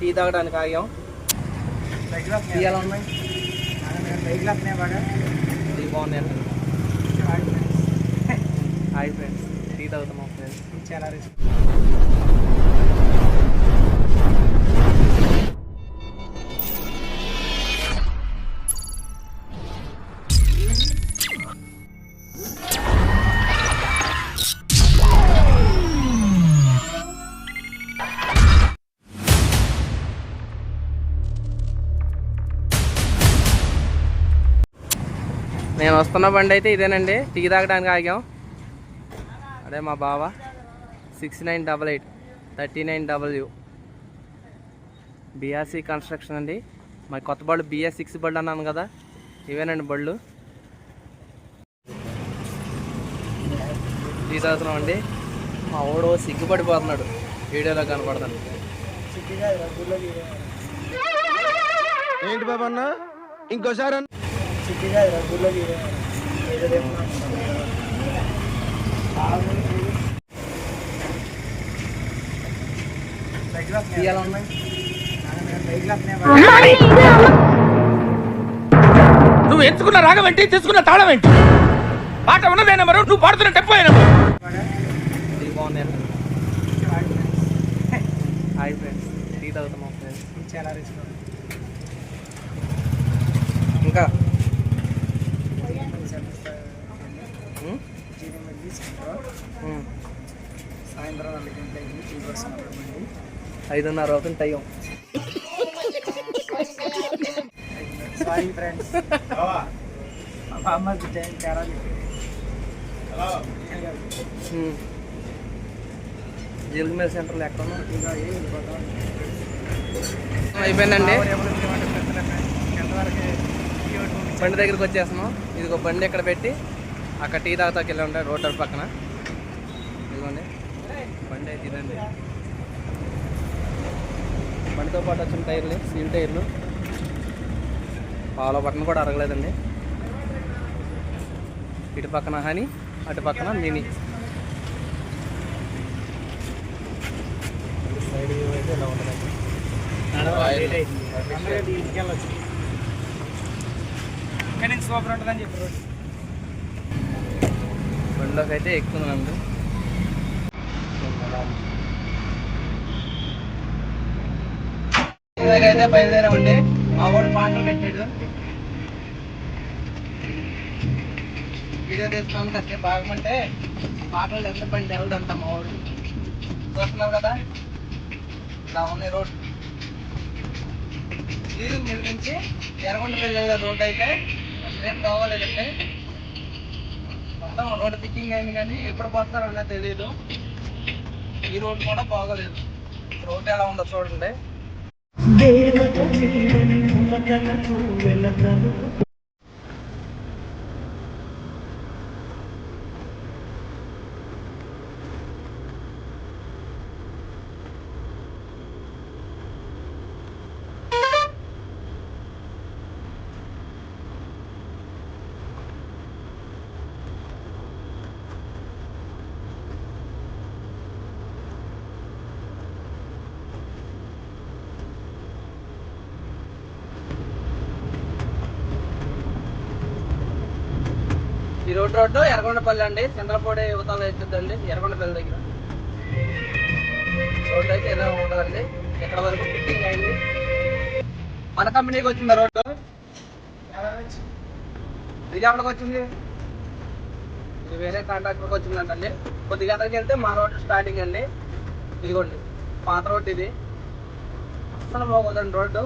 Tea తాగడానికి ఆగాం. Tea ఎలా ఉన్నాయి టీ బాగున్నాయి. హాయ్ ఫ్రెండ్స్ టీ తాగుతున్నాం ఫ్రెండ్స్ చాలా నేను వస్తున్న బండి అయితే ఇదేనండి. టీ తాగడానికి ఆగాం. అదే మా బావ. Six nine double eight thirty nine W BRC construction అండి. మా కొత్త బళ్ళు బిఎస్ సిక్స్ బళ్ళు అన్నాను కదా. ఇవేనండి బళ్ళు. టీ తాగుతున్నాం అండి. మా ఓడు సిగ్గుపడిపోతున్నాడు. వీడియోలో కనపడతాను. ఏంటి బాబా అన్న? ఇంకోసారి ఎలా ఉన్నాయి నువ్వు ఎంచుకున్న రాగం ఏంటి? తీసుకున్న తాళం ఏంటి? పాట ఉన్నదే నెంబరు నువ్వు పాడుతున్న టెంపో ఏ నెంబరు టీ బాగున్నాయి హాయ్ ఫ్రెండ్స్ టీ తాగుతున్నాం ఫ్రెండ్స్ చాలా రిస్క్ ఇంకా సాయంత్రం నాలుగు గంటలకి టీ కోసం ఐదున్నర అవుతుంది టైం. సారీ ఫ్రెండ్స్ మా అమ్మ టైం చాలా జీలకమేర సెంటర్లో ఎక్కడ అయిపోయిందండి. బండి దగ్గరికి వచ్చేస్తున్నాం. ఇదిగో బండి ఇక్కడ పెట్టి అక్కడ టీ తాగుతాకి వెళ్ళి ఉంటాయి రోడ్డు పక్కన. ఇదిగోండి. బండి అయితే ఇదండి. బండితో పాటు వచ్చిన టైర్లు సీల్ టైర్లు. పాల బటన్ కూడా అరగలేదండి. ఇటు పక్కన హనీ అటు పక్కన మినీ. సైడ్ వ్యూ అయితే ఇలా ఉంటుందండి. సూపర్ ఉంటుందని చెప్పి రోడ్డు అయితే ఎక్కుతున్నానండి అయితే బయలుదేరామండి. మా వాడు పాటలు పెట్టాడు వీడియో తీసుకోవడానికి అసలు బాగమంటే పాటలు ఎంత బండి అంట మా వాడు చూస్తున్నావు కదా? ఇలా ఉన్నాయి రోడ్. ఇది మీరు నుంచి ఎర్రగొండ వెళ్ళే రోడ్ అయితే రేపు కావాలి అంటే రోడ్ పిక్కింగ్ అయింది కానీ ఎప్పుడు పోతారో అన్నది తెలియదు ఈ రోడ్ కూడా బాగోలేదు. రోడ్ ఎలా ఉందో చూడండి. ఈ రోడ్ రోడ్డు ఎర్రగొండపల్లి అండి. చంద్రపూడి యువతలు అవుతుందండి ఎర్రగొండపల్లి దగ్గర. రోడ్డు అయితే ఇలా ఉంటుందండి ఇక్కడ వరకు ఫిట్టింగ్ అయింది. మన కంపెనీకి వచ్చింది రోడ్డు? ఇది ఎక్కడికి వచ్చింది. ఇది వేరే కాంట్రాక్టర్కి వచ్చిందంటండి. కొద్దిగా అక్కడికి వెళ్తే మా రోడ్డు స్టార్టింగ్ అండి. ఇదిగోండి పాత రోడ్డు ఇది. అసలు బాగోదండి రోడ్డు.